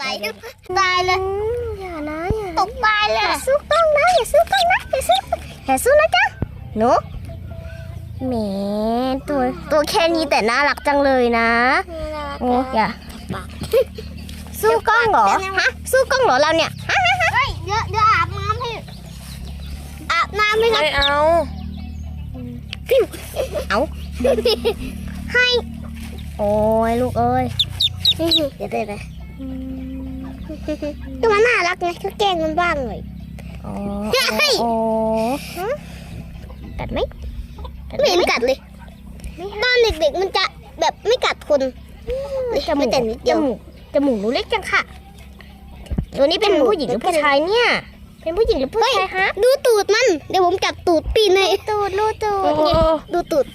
ตายตายเลยอย่านะอย่าตกตายเลยอย่าสู้กล้องนะอย่าสู้กล้องนะอย่าสู้อย่าสู้นะจ๊ะหนูแหมตัวตัวแค่นี้แต่น่ารักจังเลยนะโอ้อย่าสู้กล้องเหรอฮะสู้กล้องเหรอเราเนี่ยฮะฮะฮะเฮ้ยเดี๋ยวเดี๋ยวอาบน้ำให้อาบน้ำให้นะไม่เอาเอาให้โอ้ยลูกเอ้ยเดี๋ยวได้ไหม ก็มันน่ารักไงก็แกล้งมันบ้างเลยอ๋อเฮ้ยโอ้ฮะกัดไหมกัดไม่เห็นกัดเลยตอนเด็กๆมันจะแบบไม่กัดคนจมูไม่กแต่นิดเดีจยวมูกจมูกหนูเล็กจังค่ะ ตัวนี้เป็นผู้หญิงหรือผู้ชายเนี่ย เป็นผู้หญิงหรือผู้ชายฮะ ดูตูดมัน เดี๋ยวผมจับตูดปีนให้ตูดลูตูโอ้ดโหดูตูด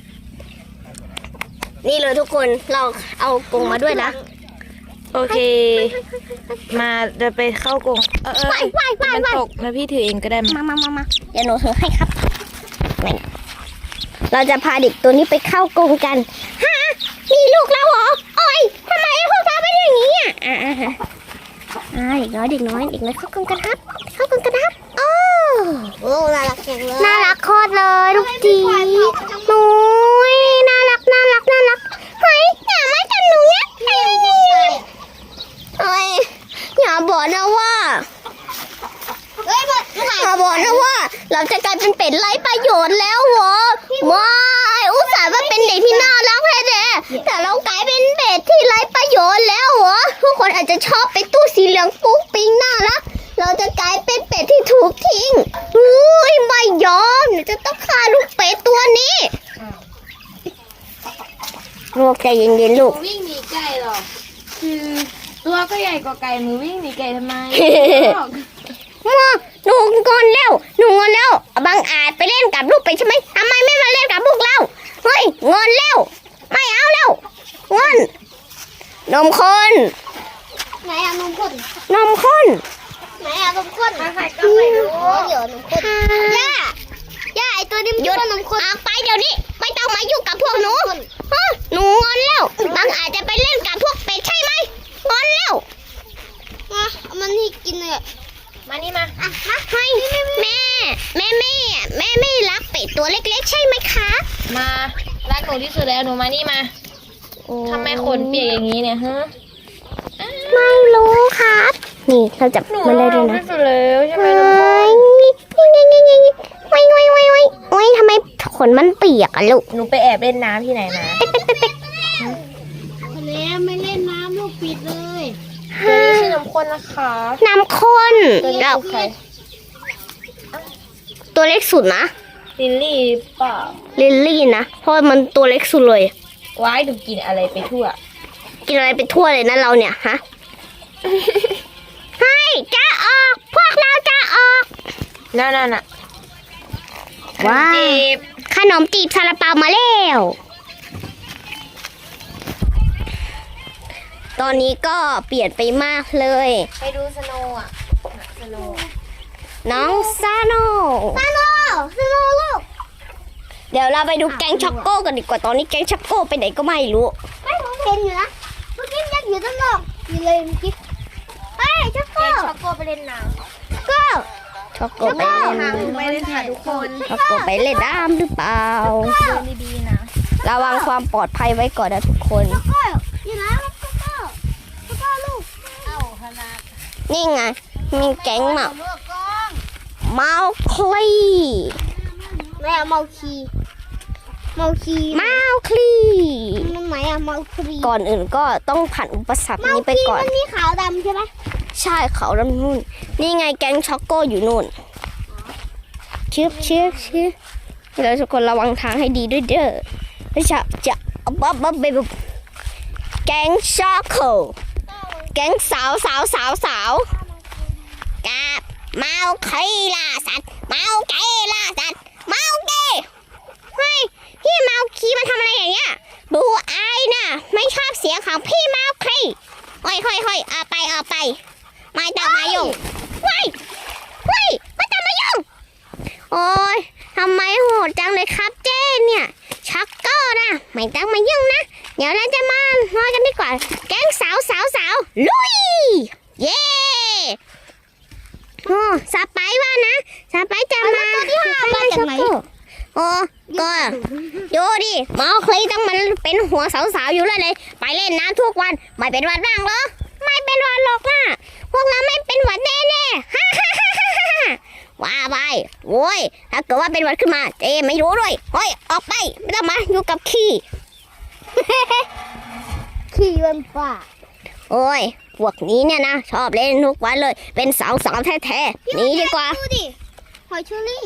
นี่เลยทุกคนเราเอากรงมาด้วยนะ โอเค มาจะไปเข้ากรงเออเออว่ายว่ายว่ายมันว่ายตกนะพี่ถือเองก็ได้มามามามามาเดี๋ยวหนูถือให้ครับนี่เราจะพาเด็กตัวนี้ไปเข้ากรงกันฮะมีลูกแล้วเหรอ โอ้ยทำไมพวกเราเป็นอย่างนี้อะอ่าอ่าอ่าอ่าเด็กน้อยเด็กน้อยเด็กน้อยเข้ากรงกันครับ เข้ากรงกันครับ โอ้ โอ้น่ารักจังเลยน่ารักโคตรเลยลูกจีหนูยน่ารักน่ารักน่ารักเฮ้ยอย่ามาจับหนูเนี่ยเฮ้ยเฮ้ยอย่า บอกนะว่าเฮ้ยมันมันอย่าบอกนะว่า เราจะกลายเป็นเป็ดไร้ประโยชน์แล้วเหรอว้ายอุตส่าห์ว่าเป็นเด็กที่น่ารักแท้ๆแต่เรากลายเป็นเป็ดที่ไร้ประโยชน์แล้วเหรอทุกคนอาจจะชอบไปตู้สีเหลืองปุ๊กปิ๊งน่ารักเราจะกลายเป็นเป็ดที่ถูกทิ้งอุ้ยไม่ยอมเดี๋ยวจะต้องฆ่าลูกเป็ดตัวนี้ลูกใจเย็นๆลูกวิ่งหนีไก่หรอคือ ตัวก็ใหญ่กว่าไก่หนูวิ่งหนีไก่ทำไมมัวหนูงอนแล้วหนูงอนแล้วบางอาจไปเล่นกับลูกไปใช่ไหมทำไมไม่มาเล่นกับพวกเราเฮ้ยงอนแล้วไม่เอาแล้วงอนนมข้นไหนอะนมข้นนมข้นไหนอะนมข้นใครก็ไม่รู้โอ้เดี๋ยวนมข้นย่าย่าไอตัวนี้มันหยุดชื่อว่านมข้นออกไปเดี๋ยวนี้ไม่ต้องมายุ่งกับพวกหนูฮะหนูงอนแล้วบางอาจจะไปเล่นกับพวกเป็ดใช่ไหม งอนแล้ว อะเอามันให้กินเลยอะ มานี่มา อะมาให้แม่ แม่แม่แม่ไม่รักเป็ดตัวเล็กๆ ใช่ไหมคะ มารั กหนูที่สุดแล้วหนูมานี่มาทำไมขนเปียกอย่างนี้เนี่ยฮะไม่รู้ครับ นี่เราจับหนูมันได้ด้วยนะที่สุดแล้วใช่ไหมเฮ้หนูยนี่นี่นี่นี่ไว้ไว้ไว้ไว้ไว้ทำไมขนมันเปียกอะลูกหนูไปแอบเล่นน้ำที่ไหนมาแล้วไม่เล่นน้ำลูกปิดเลยตัวนี้ชื่อน้ำข้นนะคะน้ำข้นตัวนี้เราคือใครตัวเล็กสุดนะ ลิลลี่เปล่าลิลลี่นะเพราะมันตัวเล็กสุดเลย ว้ายดูกินอะไรไปทั่ว กินอะไรไปทั่วเลยนะเราเนี่ยฮะให้จะออก พวกเราจะออกนั่นน่ะน่ะว้าวจีบขนมจีบซาลาเปามาแล้วตอนนี้ก็เปลี่ยนไปมากเลย ไปดูสโนว์อะ สโนว์น้องซาโนซาโน ซาโลูกเดี๋ยวเราไปดูแกงช็อกโก้กันดีกว่าตอนนี้แกงช็อกโก้ไปไหนก็ไม่รู้ไม่ผมเห็นอยู่นะเมื่อกี้ยังอยู่ด้านนอกอยู่เลยเมื่อกี้ไปช็อกโกเล่นช็อกโกไปเล่นน้ก็ช็อกโก้ไปเล่นำไม่ได้ถ่ายทุกคนช็อกโก้ไปเล่นน้ำหรือเปล่า เดินดีๆนะระวังความปลอดภัยไว้ก่อนนะทุกคนก็อกโกอยู่นะแล้วก็ก็ก็ลูก เอ้าขนาดนี่ไง มีแก๊งหมาลูกกล้อง เมาคลีแม่เมาคีเมาคีเมาคลีมันไหนอะเมาคีก่อนอื่นก็ต้องผ่านอุปสรรคนี้ไปก่อนมันมีขาวดำใช่ไหมใช่เขาดำนู่น นี่ไงแก๊งช็อกโก้อยู่นู่นชึบชึบชึบเดี๋ยวทุกคนระวังทางให้ดีด้วยเด้อไม่จะจะบ๊อบบ๊อบเบบแก๊งช็อกโก้แก๊งสาวสาวสาวสาวกับ เมาคลีล่าสัตว์เมาเกล่าสัตว์เมาเกเฮ้ยพี่เมาคีมันทำอะไรอย่างเงี้ยบูอายนะไม่ชอบเสียงของพี่เมาคีค่อยค่อยค่อยเอาไปเอาไปไม่ต้องมายุ่งเว้ยเว้ยไม่ต้องมายุ่งโอ้ยทำไมโหดจังเลยครับเจ้เนี่ยชักก็นะไม่ต้องมายุ่งนะ เดี๋ยวเราจะมานอกันดีกว่า แก๊งสาวสาวสาวลุย จะไปจะมา ตัวที่ห้ามาจากไหน โอ้ก็ดูดิหมอคลีต้องมันเป็นหัวสาวๆอยู่เลยเลย ไปเล่นน้ำทุกวัน ไม่เป็นหวัดบ้างเหรอ ไม่เป็นหวัดหรอกนะพวกเราไม่เป็นหวัดแน่แน่ๆฮ่าฮ่าฮ่าฮ่าฮ่าว่าไปโว้ยถ้าเกิดว่าเป็นหวัดขึ้นมา เจไม่รู้ด้วยเฮ้ยออกไปไม่ต้องมาอยู่กับขี้ขี่วันป่าโอ้ยพวกนี้เนี่ยนะ ชอบเล่นทุกวันเลย เป็นสาวสาวๆแท้ๆหนีดีกว่าดูดิหอยเชอรี่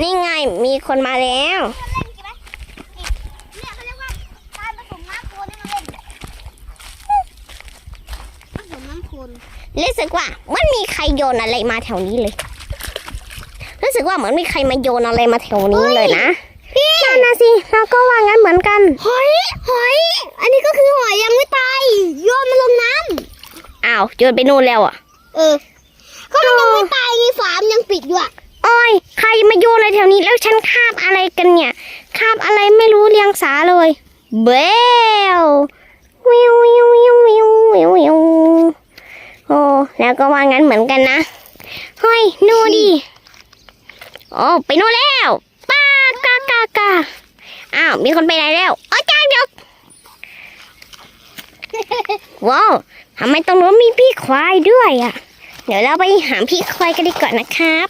นี่ไงมีคนมาแล้วเล่นกี่ไหมเนี่ยเขาเรียกว่าการผสมน้ำโคลนให้มันเล่นผสมน้ำโคลนรู้สึกว่ามันมีใครโยนอะไรมาแถวนี้เลย รู้สึกว่าเหมือนมีใครมาโยนอะไรมาแถวนี้เลยนะพี่นั่นนะสิเราก็ว่างั้นเหมือนกันหอยหอยอันนี้ก็คือหอยยังไม่ตายโยนมันลงน้อ้าวโยนไปนู่นแล้วอะำเออก็มันยังไม่ตายไงฝามนยังปิดอยู่อะ โอ้ย ใครมาโยนอะไรแถวนี้แล้วฉันคาบอะไรกันเนี่ย คาบอะไรไม่รู้เรียงสาเลยเบลวิววิววิววิววิววิวโอ้แล้วก็ว่างั้นเหมือนกันนะเฮ้ยนู่นดิโอ้ไปนู่นแล้วป้ากากากาอ้าวมีคนไปไหนแล้วโอ้จ้าเดี๋ยวว้าวทำไมตรงนู้นมีพี่ควายด้วยอะ เดี๋ยวเราไปหาพี่ควายกันดีกว่านะครับ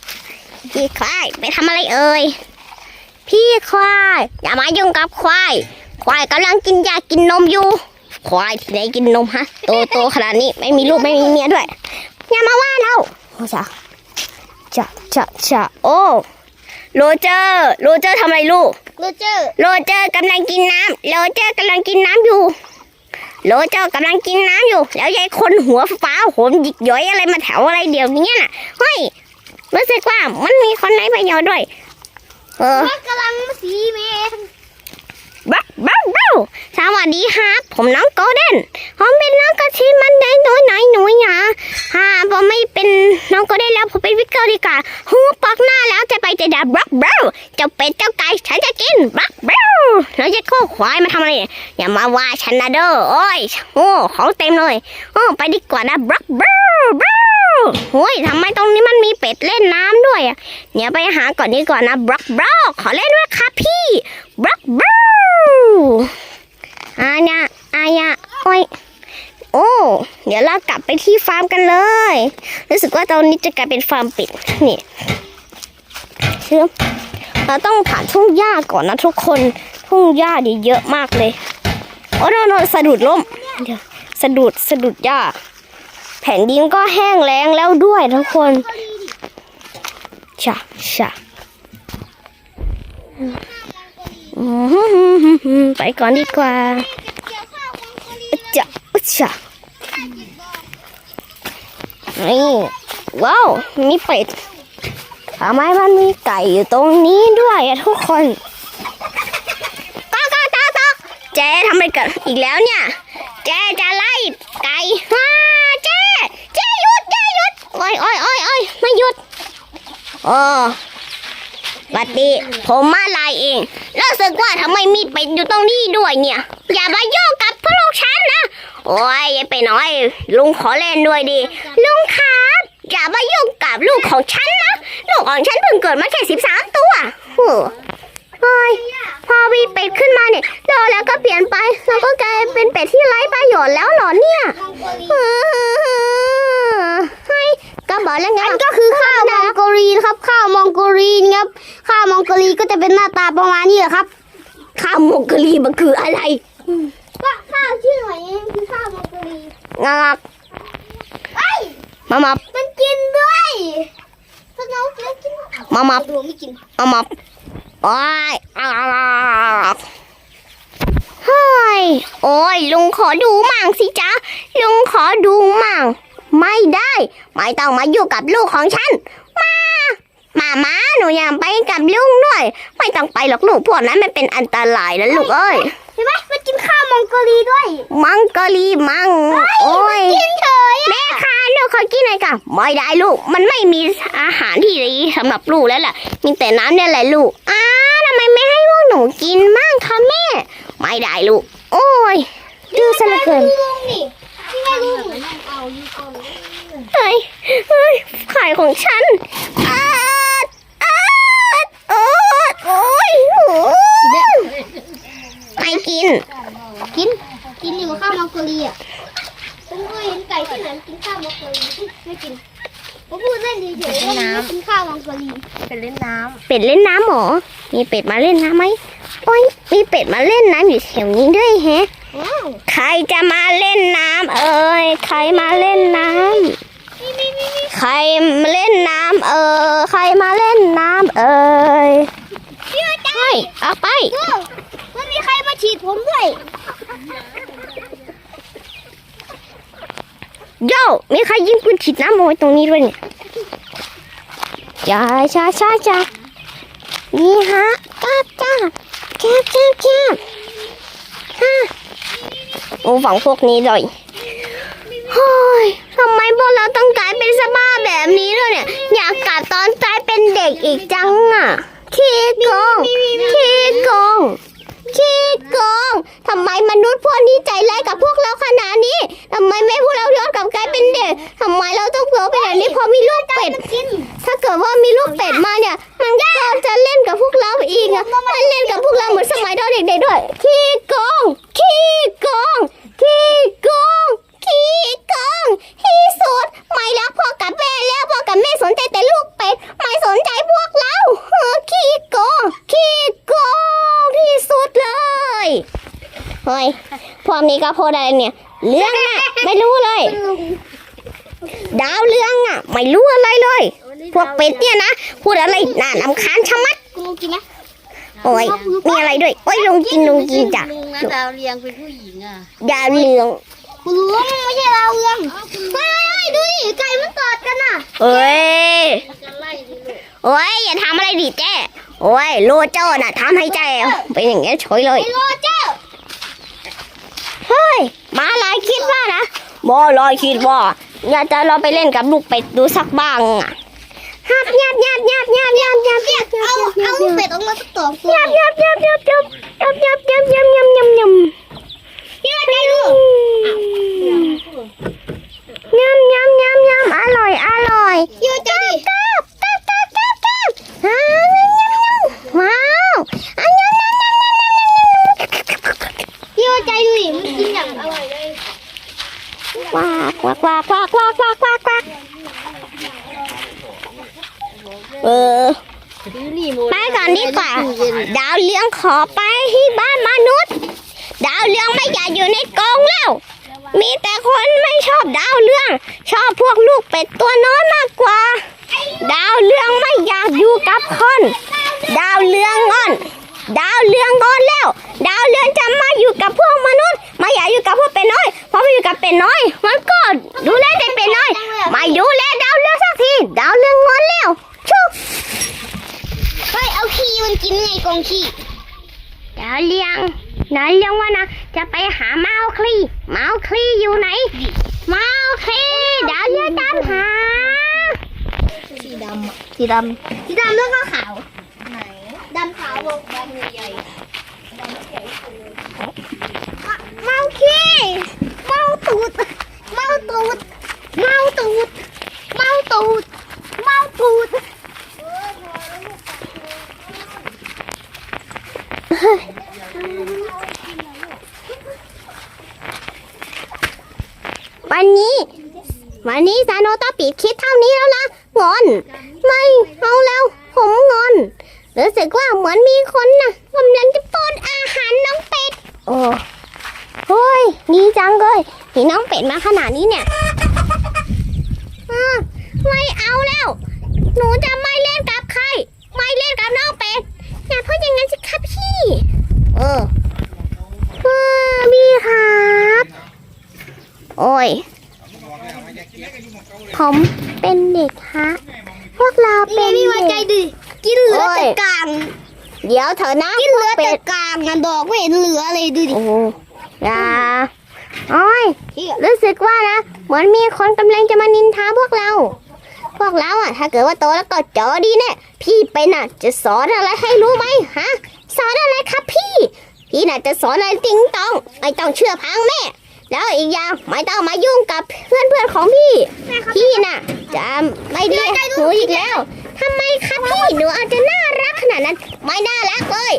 พี่ควายไปทำอะไรเอ่ย พี่ควายอย่ามายุ่งกับควาย ควายกำลังกินยากินนมอยู่ ควายที่ไหนกินนมฮะ โตโตขนาดนี้ไม่มีลูกไม่มีเมียด้วย อย่ามาว่าเราโอ้จ้ะจะจะจะโอ้โรเจอร์โรเจอร์ทำอะไรลูก โรเจอร์โรเจอร์กำลังกินน้ำโรเจอร์กำลังกินน้ำอยู่โรเจอร์กำลังกินน้ำอยู่ แล้วยายคนหัวฟ้าโหมหยิกย้อยอะไรมาแถวอะไรเดี๋ยวนี้น่ะเฮ้ย รู้สึกว่ามันมีคนไหนประโยชน์ด้วย เออ มันกำลังสีเมฆบ้าบ้าบ้าสวัสดีครับ ผมน้องโกลเด้น ผมเป็นน้องกระชิมันได้น้อยไหนหนูหยาฮ่าผมไม่เป็นน้องโกลเด้นแล้วผมเป็นวิกเกอร์ดีกว่าหูปอกหน้าแล้วจะไปจะดับบักบ้าเจ้าเป็ดเจ้าไก่ฉันจะกินบักบ้าแล้วจะโค้ควายมาทำอะไรเนี่ยอย่ามาว่าฉันนะเด้อ โอ้ย โอ้ของเต็มเลย โอ้ไปดีกว่านะบักบ้าบ้าโอ้ยทำไมตรงนี้มันมี เป็ดเล่นน้ำด้วยอะเดี๋ยวไปหาก่อนดีกว่านนะบักบ้าขอเล่นด้วยครับพี่บักบ้าอาญะอาญะโอ้ยโอ้ เดี๋ยวเรากลับไปที่ฟาร์มกันเลย รู้สึกว่าตอนนี้จะกลายเป็นฟาร์มปิดนี่เชื่อเราต้องผ่านทุ่งหญ้าก่อนนะทุกคน ทุ่งหญ้าดีเยอะมากเลย โอ้โนโนสะดุดล้มเดี๋ยวสะดุดสะดุดหญ้า แผ่นดินก็แห้งแล้งแล้วด้วยทุกคน ชะชะอืมไปก่อนดีกว่าจ้าอึจ๊ะจะนี่ว้าว มีเป็ดทำไมมันมีไก่อยู่ตรงนี้ด้วยทุกคนต๊อกต๊อกต๊อกต๊อกเจ๊ทำอะไรกันอีกแล้วเนี่ย เจ๊จะไล่ไก่ฮ่าเจ๊เจ๊หยุดเจ๊หยุดโอ้ยโอ้ยโอ้ยโอ้ยไม่หยุด โอ้สวัสดีผมมาลายเองรู้สึกว่าทำไมมีดไปอยู่ตรงนี้ด้วยเนี่ย อย่ามาโยกกับพวกลูกฉันนะ โอ้ยยายไปน้อย ลุงขอเล่นด้วยดิ ลุงครับ อย่ามาโยกกับลูกของฉันนะ ลูกของฉันเพิ่งเกิดมาแค่สิบสามตัวโอ้ โอ้ยพอมีเป็ดขึ้นมาเนี่ยโตแล้วก็เปลี่ยนไปแล้วก็กลายเป็นเป็ดที่ไร้ประโยชน์แล้วเหรอเนี่ยมังกรเออเฮ้ก็บอกแล้วไงอันก็คือข้าวมองโกรีนครับข้าวมองโกรีนครับข้าวมองโกรีก็จะเป็นหน้าตาประมาณนี้แหละครับข้าวหมกกะลีมันคืออะไรก็ข้าวชื่อหอยเองคือข้าวมองโกรีงักมามามันกินด้วยสนว์แล้วกินมามาดูไม่กินเอามา โอ้ยอ้าวเฮ้ย โอ้ย ลุงขอดูมั่งสิจ๊ะ ลุงขอดูมั่ง ไม่ได้ ไม่ต้องมาอยู่งกับลูกของฉัน มาหมาม้าหนูอยากไปกับลุงด้วย ไม่ต้องไปหรอกลูกพวกนั้นมันเป็นอันตรายนะลูกเอ้ยเห็นไหมมากินข้าวมองโกลีด้วย มังกรลีมัง โอ้ยกินเฉย แม่ค่ะหนูขอกินหน่อยค่ะไม่ได้ลูก มันไม่มีอาหารที่ดีสำหรับลูกแล้วล่ะ มีแต่น้ำเนี่ยแหละลูก อ้าทำไมไม่ให้พวกหนูกินมั่งคะแม่ ไม่ได้ลูก โอ้ยดื้อซะเหลือเกินลุงนี่นี่ไงลุงเฮ้ยเฮ้ยไข่ของฉันอาดอาดโอ้ยโอ้ยโอ้ยไม่กิน กิน กินอยู่ข้าวมองโกลีอะผมเคยเห็นไก่ที่ไหนกินข้าวมองโกลีไม่กินผมพูดเล่นเฉยๆว่ามันไม่กินข้าวมองโกลีเป็นเล่นน้เป็ดเล่นน้ำเหรอ มีเป็ดมาเล่นน้ำไหมโอ้ย มีเป็ดมาเล่นน้ำอยู่แถวนี้ด้วยแฮะว้าวใครจะมาเล่นน้ำเอ่ย ใครมาเล่นน้ำนี่นี่นี่นี่ใครมาเล่นน้ำเอ่ย ใครมาเล่นน้ำเอ่ยเชื่อใจเฮ้ยเอาไปดูมันมีใครมาฉีดผมด้วย โย่มีใครยิงปืนฉีดน้ำมาไว้ตรงนี้ด้วยเนี่ยจ้าจ้าจ้าจ้านี่ฮะจ้าจ้าแคบแคบแคบฮะโอ้ฝังพวกนี้เลยเฮ้ยทำไมพวกเราต้องกลายเป็นสบ้าแบบนี้ด้วยเนี่ย อยากกลับตอนกลายเป็นเด็กอีกจังอะขี้โกงขี้โกง ขี้โกงทำไมมนุษย์พวกนี้ใจร้ายกับพวกเราขนาดนี้ทำไมไม่พวกเราย้อนกลับกลายเป็นเด็กทำไมเราต้องเผลอเป็นแบบนี้พอมีลูกเป็ด ถ้าเกิดว่ามีลูกเป็ดมาเนี่ย มันก็จะเล่นกับพวกเราอีกอะมันเล่นกับพวกเราเหมือนสมัยเราเด็กๆด้วยขี้โกงขี้โกงขี้โกงขี้โกงที่สุดไม่รักพ่อกับแม่แล้วพ่อกับแม่สนใจแต่ลูกเป็ด ไม่สนใจพวกเราเออขี้โกง ขี้โกงที่สุดเลย เฮ้ยพวกนี้ก็พูดอะไรเนี่ย เรื่องอะไม่รู้เลย ดาวเรืองอะไม่รู้อะไรเลย พวกเป็ดเนี่ยนะพูดอะไรน่าลำคาญชะมัดคุณลุงกินไหมโอ้ยมีอะไรด้วยโอ้ยลงกินลงกินจ้ะลุงนะดาวเรียงเป็นผู้หญิงอะดาวเรืองคุณลุงมันไม่ใช่ดาวเรืองเฮ้ยดูดิไก่มันกอดกันน่ะเอ้ยจะไล่ดิลูกโอ้ยอย่าทำอะไรดิเจ้โอ้ยโลเจอร์น่ะทำให้เจ้เป็นอย่างเงี้ยเฉยเลยไอ้โรเจอร์เฮ้ย มาลายคิดว่านะบอลอยคิดว่าอยากจะเราไปเล่นกับลูกเป็ดดูสักบ้างอะฮับยับยับยับยับยับยับยับยัเอาบยัเอาบลูกเป็ดออกมาสักสองตัวยับยับยับยับยับยับยับยับยับยับยับยับพี่ว่าไงลูกยำยำยำยำอร่อยอร่อยพี่ว่าใจดิ กวักวักวักวักวักวักวักเออไปก่อนดีกว่า ดาวเรืองขอไปที่บ้านมนุษย์ ดาวเรืองไม่อยากอยู่ในกองแล้ว มีแต่คนไม่ชอบดาวเรือง ชอบพวกลูกเป็ดตัวน้อยมากกว่า ดาวเรืองไม่อยากอยู่กับคน ดาวเรืองงอน ดาวเรืองงอนแล้ว ดาวเรืองจะมาอยู่กับพวกมนุษย์ไม่อยากอยู่กับพวกเป็ดน้อย อยู่กับเป็ดน้อย มันก็ดูแลแต่เป็ดน้อย ไม่ดูแลดาวเรืองสักที ดาวเรืองงอนแล้วชุบเฮ้ยเอาขี้มันกินไงกองขี้ดาวเรืองดาวเรืองว่านะ จะไปหาเมาคลีเมาคลีอยู่ไหน เมาคลีดาวเรืองตามหา สีดำอะสีดสีดำแล้วก็ขาวดำขาวบวกดำใหญ่เมาขี้เมา ตูด เมาตูด เมาตูด เมาตูด เมาตูดวันนี้ วันนี้ซาโนต้องปิดคลิปเท่านี้แล้วละงอน ไม่เอาแล้ว ผมงอนรู้สึกว่าเหมือนมีคนน่ะกำลังจะป้อนอาหารน้องเป็ดโอ้ โอ้ยดีจังเลยมีน้องเป็ดมาขนาดนี้เนี่ยอ่าไม่เอาแล้ว หนูจะไม่เล่นกับใคร ไม่เล่นกับน้องเป็ดอย่าพูดอย่างนั้นสิครับพี่ เออเออพี่ครับ โอ้ย ผมเป็นเด็กฮะ พวกเรานี่เป็นพี่มาใจดิกินเหลือแต่กลาง เดี๋ยวเถอะนะกินเหลือเป็แต่ดกลางอะดอกไม่เห็นเหลือเลยดูดิโอ้โหอย่าโอ้ยรู้สึกว่านะ เหมือนมีคนกำลังจะมานินทาพวกเรา พวกเราอะ ถ้าเกิดว่าโตแล้วก็เจอดีแน่พี่เป็นอะ จะสอนอะไรให้รู้ไหมฮะ สอนอะไรครับพี่ พี่น่ะจะสอนอะไรติงตอง ไม่ต้องเชื่อพังแม่ แล้วอีกอย่างไม่ต้องมายุ่งกับเพื่อนเพื่อนๆของพี่ พี่น่ะจะไม่ดีหนูอีกแล้วทำไมครับพี่หนูอาจจะน่ารักขนาดนั้น ไม่น่ารักเลย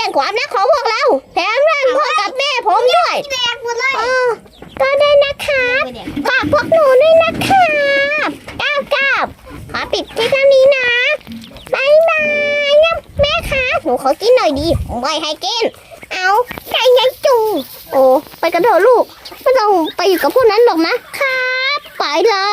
ย่งความรักของพวกเราแถมรังพ่อกับแม่ผมด้วยแดงหมดเลยอ๋อก็ได้นะครับฝากพวกหนูด้วยนะครับก้าวก้าวขอปิดคลิปเท่านี้นะบายบายนะแม่คะหนูขอกินหน่อยดีไม่ให้กินเอาไก่ยัยจุงโอ้ไปกันเถอะลูกไม่ต้องไปอยู่กับพวกนั้นหรอกนะครับไปละ